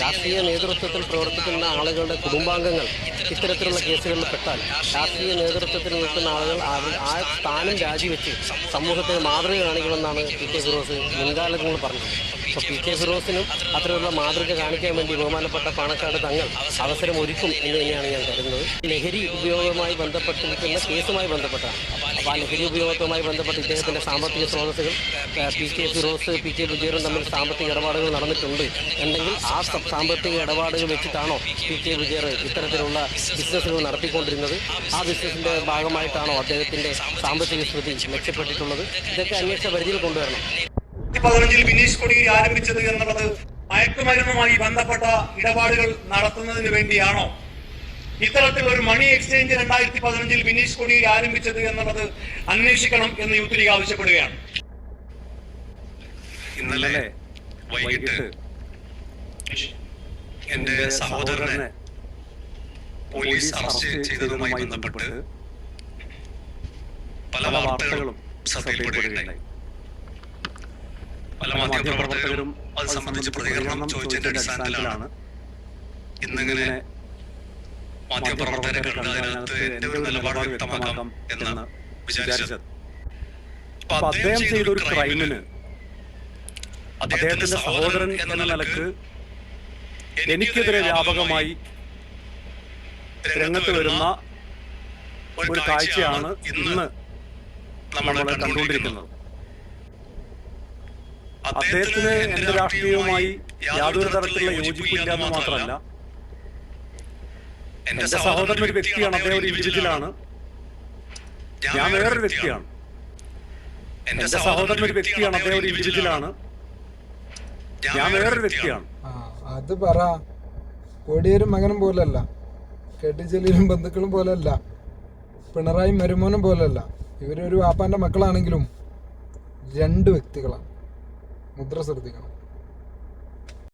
രാഷ്ട്രീയ നേതൃത്വത്തിൽ പ്രവർത്തിക്കുന്ന ആളുകളുടെ കുടുംബാംഗങ്ങൾ ഇത്തരത്തിലുള്ള കേസുകളിൽ പെട്ടാൽ രാഷ്ട്രീയ നേതൃത്വത്തിൽ നിൽക്കുന്ന ആളുകൾ ആ- സ്ഥാനം രാജിവെച്ച് സമൂഹത്തിന് മാതൃക കാണിക്കുമെന്നാണ് പി കെ ഫിറോസ് മുൻകാലങ്ങളിൽ പറഞ്ഞത്. അപ്പോൾ പി കെ ഫിറോസിനും അത്തരത്തിലുള്ള മാതൃക കാണിക്കാൻ വേണ്ടി ബഹുമാനപ്പെട്ട പാണക്കാട് തങ്ങൾ അവസരം ഒരുക്കും എന്ന് തന്നെയാണ് ഞാൻ കരുതുന്നത്. ലഹരി ഉപയോഗവുമായി ബന്ധപ്പെട്ടിരിക്കുന്ന കേസുമായി ബന്ധപ്പെട്ടാണ് അപ്പോൾ ആ ലഹരി ഉപയോഗവുമായി ബന്ധപ്പെട്ട് ഇദ്ദേഹത്തിന്റെ സാമ്പത്തിക സ്രോതസ്സുകൾ P K Firoz P K വിജയനും തമ്മിൽ സാമ്പത്തിക ഇടപാടുകൾ നടന്നിട്ടുണ്ട് ഉണ്ടെങ്കിൽ ആ സാമ്പത്തിക ഇടപാടുകൾ വെച്ചിട്ടാണോ പി കെ വിജയർ ഇത്തരത്തിലുള്ള ബിസിനസ്സുകൾ നടത്തിക്കൊണ്ടിരുന്നത്? ആ ബിസിനസ്സിന്റെ ഭാഗമായിട്ടാണോ അദ്ദേഹത്തിന്റെ സാമ്പത്തിക സ്ഥിതി മെച്ചപ്പെട്ടിട്ടുള്ളത്? ഇതൊക്കെ അന്വേഷണ പരിധിയിൽ കൊണ്ടുവരണം. പതിനഞ്ചിൽ ബിനീഷ് കൊടിയേരി ആരംഭിച്ചത് എന്നുള്ളത് മയക്കുമരുന്നുമായി ബന്ധപ്പെട്ട ഇടപാടുകൾ നടത്തുന്നതിന് വേണ്ടിയാണോ? ഇത്തരത്തിൽ ഒരു മണി എക്സ്ചേഞ്ച് രണ്ടായിരത്തി പതിനഞ്ചിൽ ബിനീഷ് കൊടിയേരി ആരംഭിച്ചത് എന്നുള്ളത് അന്വേഷിക്കണം എന്ന് യൂത്ത് ലീഗ് ആവശ്യപ്പെടുകയാണ്. ഇന്നലെ വൈകിട്ട് എന്റെ സഹോദരനെ പോലീസ് അറസ്റ്റ് ചെയ്തതുമായി ബന്ധപ്പെട്ട് പല വാർത്തകളും ശ്രദ്ധയിൽപ്പെടുകയുണ്ടായി. മാധ്യമപ്രവർത്തകരും അത് സംബന്ധിച്ച് പ്രതികരണം ചോദിച്ചതിന്റെ അടിസ്ഥാനത്തിലാണ് ഇന്നിങ്ങനെ മാധ്യമപ്രവർത്തകരെ കണ്ട് അതിനകത്ത് എന്റെ ഒരു നിലപാട് വ്യക്തമാക്കാം എന്ന് വിചാരിച്ചത്. അപ്പൊ അദ്ദേഹം ചെയ്ത ഒരു ക്രൈമിന് അദ്ദേഹത്തിന്റെ സഹോദരൻ എന്ന നിലയ്ക്ക് എനിക്കെതിരെ വ്യാപകമായി രംഗത്ത് വരുന്ന ഒരു കാഴ്ചയാണ് ഇന്ന് നമ്മൾ കണ്ടുകൊണ്ടിരിക്കുന്നത്. അദ്ദേഹത്തിന് എന്റെ രാഷ്ട്രീയവുമായി യാതൊരു തരത്തിലുള്ള യോജിപ്പില്ല എന്ന് മാത്രമല്ല. എന്റെ സഹോദരൻ ഒരു വ്യക്തിയാണ് അദ്ദേഹം ഒരു ഇൻഡിവിജ്വലാണ് ഞാൻ വേറൊരു വ്യക്തിയാണ്. എന്റെ സഹോദരൻ ഒരു വ്യക്തിയാണ് അദ്ദേഹം ഒരു ഇൻഡിവിജ്വലാണ് ഞാൻ വേറൊരു വ്യക്തിയാണ്. ആ അത് പറ. കോടിയേരും മകനും പോലല്ല. കെട്ടിച്ചെല്ലിലും ബന്ധുക്കളും പോലല്ല. പിണറായി മരുമോനും പോലല്ല. ഇവരൊരു വാപ്പാന്റെ മക്കളാണെങ്കിലും രണ്ട് വ്യക്തികളാണ്. മുദ്ര ശ്രദ്ധിക്കണം.